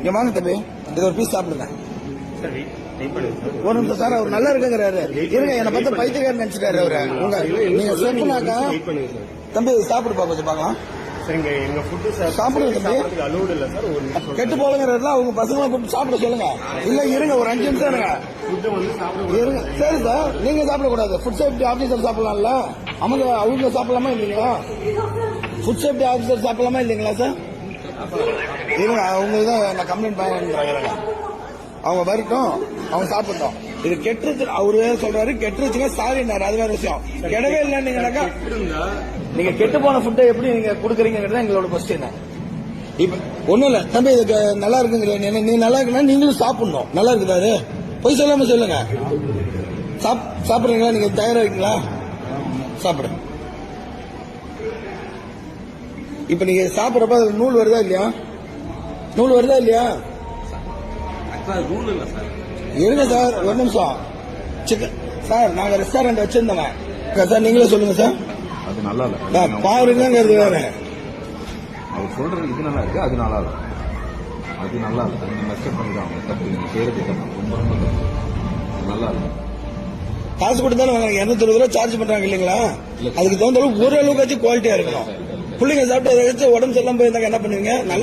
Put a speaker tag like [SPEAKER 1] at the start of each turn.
[SPEAKER 1] இங்க வாங்க தம்பி. இது ஒரு பீஸ் சாப்பிடுங்க. ஒரு நிமிஷம் சார் அவர் நல்லா இருக்குங்கிறாரு. இருங்க என்னை பார்த்து பைத்தியக்காரன் நினைச்சிட்டாரு அவரு. உங்க நீங்க செப்புனாக்கா தம்பி சாப்பிடுப்பா கொஞ்சம் பார்க்கலாம்.
[SPEAKER 2] சார் எங்க ஃபுட்டு
[SPEAKER 1] சாப்பிடுங்க தம்பி.
[SPEAKER 2] அலோடு இல்ல சார் ஒரு
[SPEAKER 1] கெட்டு போலங்கிறதுல அவங்க பசங்களை கூப்பிட்டு சாப்பிட சொல்லுங்க. இல்ல இருங்க ஒரு அஞ்சு நிமிஷம் இருங்க.
[SPEAKER 2] ஃபுட்டு வந்து சாப்பிட
[SPEAKER 1] இருங்க. சரி சார் நீங்க சாப்பிடக்கூடாது. ஃபுட் சேஃப்டி ஆபீசர் சாப்பிடலாம்ல. அவங்க அவங்க சாப்பிடலாமா இல்லைங்களா? ஃபுட் சேஃப்டி ஆபீசர் சாப்பிடலாமா இல்லைங்களா சார்? இருங்க அவங்க தான் நான் கம்ப்ளைண்ட் பண்ணுறாங்க அவங்க வரட்டும் அவங்க சாப்பிட்டோம் இது கெட்டுருச்சு அவரு சொல்றாரு கெட்டுருச்சுங்க சாரினாரு அது வேற விஷயம். கெடவே இல்லைன்னீங்கன்னாக்கா நீங்க கெட்டு போன ஃபுட்டை எப்படி நீங்க கொடுக்குறீங்கிறது எங்களோட கொஸ்டின் இப்ப ஒண்ணும் இல்ல. தம்பி இதுக்கு நல்லா இருக்குங்கிற நீ- நல்லா இருக்குன்னா நீங்களும் சாப்பிடணும். நல்லா இருக்குதா அது? பொய் சொல்லாம சொல்லுங்க. சாப் சாப்பிடுறீங்களா? நீங்க தயாரா இருக்கீங்களா? சாப்பிடுங்க இப்ப நீங்க சாப்பிடுறப்ப அதுல நூல் வருதா இல்லையா? நூல் வருதா இல்லையா?
[SPEAKER 2] ரூல் இல்ல சார்.
[SPEAKER 1] இருங்க சார் ஒரு நிமிஷம். சிக்கன் சார் நாங்க ரெஸ்டாரண்ட் வச்சிருந்தோங்க சார் நீங்களே சொல்லுங்க சார்.
[SPEAKER 3] அது நல்லா இல்ல.
[SPEAKER 1] சார், பாருங்கங்கிறது வேற.
[SPEAKER 3] அவர் சொல்றது இது நல்லா இருக்கு அது நல்லா இல்ல. அது நல்லா இல்ல. நீங்க மெஸ்டப் பண்ணிடுவாங்க தப்பு நீங்க செய்யறது ரொம்ப ரொம்ப நல்லா இல்ல.
[SPEAKER 1] காசு கொடுத்து தானே வாங்குறாங்க. இருநூத்தி ரூபா சார்ஜ் பண்றாங்க இல்லைங்களா? அதுக்கு தகுந்த அளவுக்கு ஓரளவுக்காச்சும் குவாலிட்டியா இருக்கணும். பிள்ளைங்க சாப்பிட்டு உடம்பு சரியில்லாம போயிருந்தாங்க என்ன பண்ணுவீங்க? நல்ல